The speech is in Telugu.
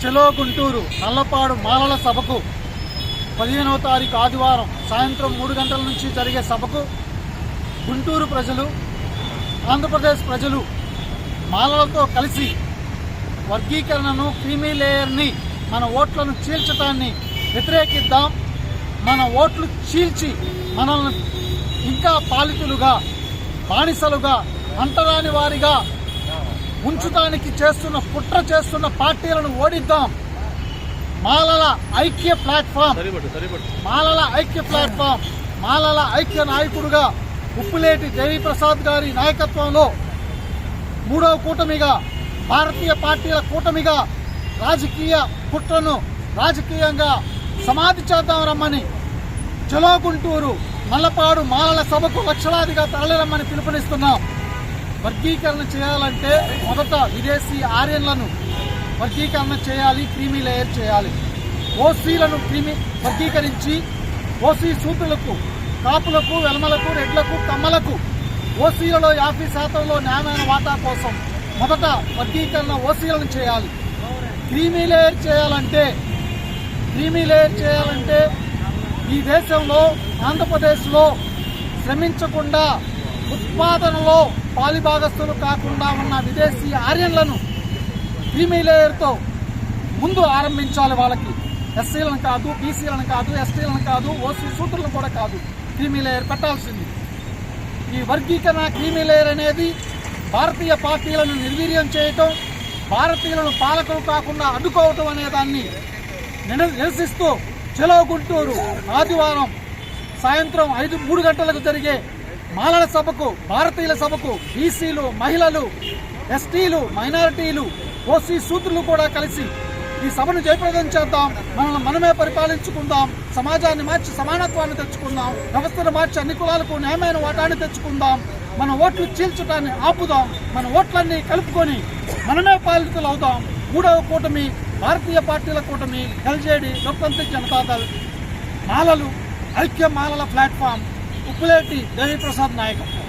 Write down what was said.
చెలో గుంటూరు నల్లపాడు మాలల సభకు పదిహేనవ తారీఖు ఆదివారం సాయంత్రం మూడు గంటల నుంచి జరిగే సభకు గుంటూరు ప్రజలు ఆంధ్రప్రదేశ్ ప్రజలు మాలలతో కలిసి వర్గీకరణను క్రీమీ లేయర్ని మన ఓట్లను చీల్చటాన్ని వ్యతిరేకిద్దాం. మన ఓట్లు చీల్చి మనల్ని ఇంకా పాలితులుగా బానిసలుగా అంటరాని వారిగా ఉంచుతానికి చేస్తున్న కుట్ర చేస్తున్న పార్టీలను ఓడిద్దాం. మాలల ఐక్య ప్లాట్ఫామ్. మాలల ఐక్య ప్లాట్ఫామ్. మాలల ఐక్య నాయకుడుగా ఉప్పులేటి దేవిప్రసాద్ గారి నాయకత్వంలో మూడవ కూటమిగా భారతీయ పార్టీల కూటమిగా రాజకీయ కుట్రను రాజకీయంగా సమాధి చేద్దాం రమ్మని. చలో గుంటూరు మల్లపాడు మాలల సభకు లక్షలాదిగా తరలిరమ్మని పిలుపునిస్తున్నాం. వర్గీకరణ చేయాలంటే మొదట విదేశీ ఆర్యన్లను వర్గీకరణ చేయాలి క్రీమీ లేయర్ చేయాలి. ఓసీలను క్రీమీ వర్గీకరించి ఓసీ సూతులకు కాపులకు వెల్మలకు రెడ్లకు కమ్మలకు ఓసీలలో యాభై శాతంలో న్యాయమైన వాటా కోసం మొదట వర్గీకరణ ఓసీలను చేయాలి. క్రీమీ లేయర్ చేయాలంటే క్రీమీ లేయర్ చేయాలంటే ఈ దేశంలో ఆంధ్రప్రదేశ్లో శ్రమించకుండా ఉత్పాదనలో పాలిభాగస్తులు కాకుండా ఉన్న విదేశీ ఆర్యన్లను క్రీమీ లేయర్తో ముందు ఆరంభించాలి వాళ్ళకి. ఎస్సీలను కాదు బీసీలను కాదు ఎస్టీలను కాదు ఓసీ సూత్రులను కూడా కాదు. క్రీమీ లేయర్ పెట్టాల్సింది. ఈ వర్గీకరణ క్రీమీ లేయర్ అనేది భారతీయ పార్టీలను నిర్వీర్యం చేయటం భారతీయులను పాలకులు కాకుండా అడ్డుకోవటం అనే దాన్ని నిరసిస్తూ చెలో గుంటూరు ఆదివారం సాయంత్రం ఐదు మూడు గంటలకు జరిగే మాలల సభకు భారతీయుల సభకు బీసీలు మహిళలు ఎస్టీలు మైనారిటీలు ఓసీ సూత్రులు కూడా కలిసి ఈ సభను జయప్రదం చేద్దాం. మనల్ని మనమే పరిపాలించుకుందాం. సమాజాన్ని మార్చి సమానత్వాన్ని తెచ్చుకుందాం. వ్యవస్థను మార్చి అన్ని కులాలకు న్యాయమైన వాటాన్ని తెచ్చుకుందాం. మన ఓట్లు చీల్చడాన్ని ఆపుదాం. మన ఓట్లన్నీ కలుపుకొని మనమే పాలితులు అవుదాం మూడవ కూటమి భారతీయ పార్టీల కూటమి ఎల్జేడి లోక్తాంత్రిక్ జనతాదళ్ మాలలు ఐక్య మాలల ప్లాట్ఫామ్ ఉప్పులేటి దేవిప్రసాద్ నాయకత్వం.